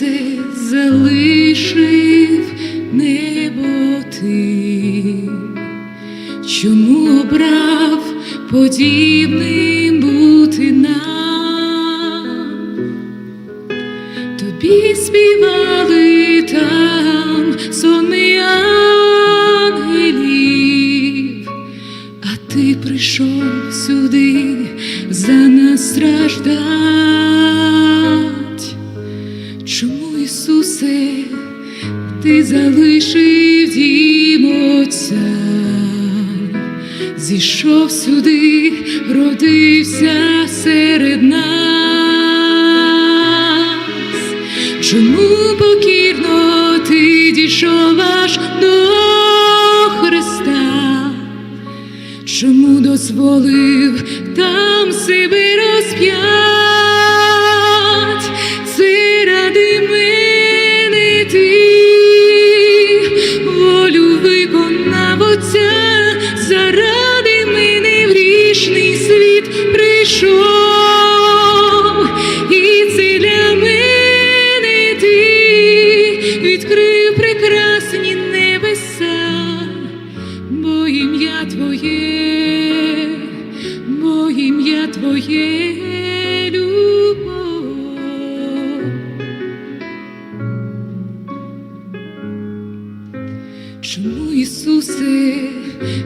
серце залишив небо ти, чому обрав подібним бути нам? Тобі співали там сонми ангелів, а ти прийшов сюди за нас страждать. Ти залишив дім Отця, зійшов сюди, родився серед нас. Чому покірно ти дійшов аж до Христа? Чому дозволив там себе розп'ять?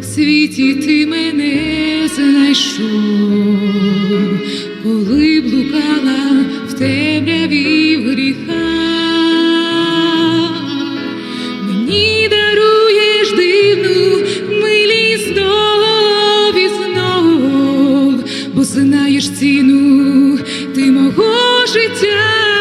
В світі ти мене знайшов, коли блукала в темряві в гріхах? Мені даруєш дивну милість знов і знов, бо знаєш ціну ти мого життя.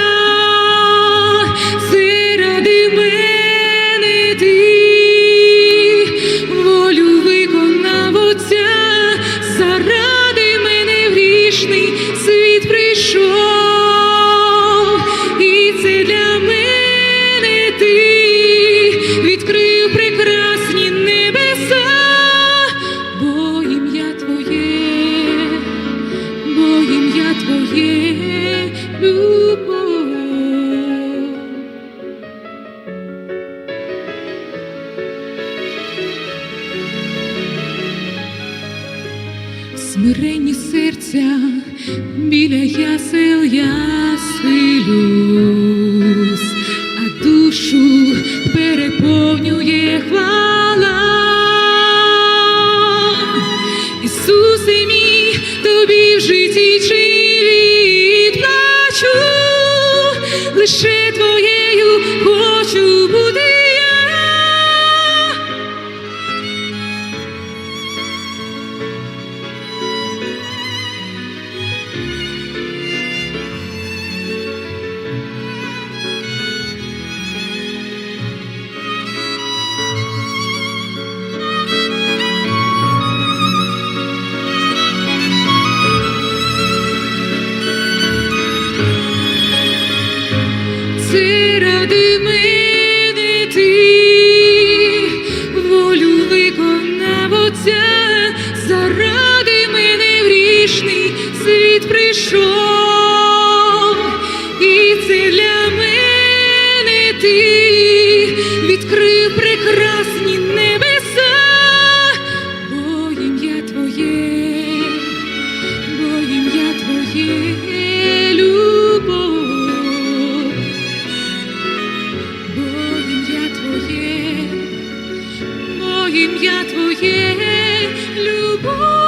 Смиренні серця біля ясел я схилюсь, а душу переповнює хвала. Ісусе мій, тобі в житті чи відплачу лише Sevdiğimi Твоєї любові.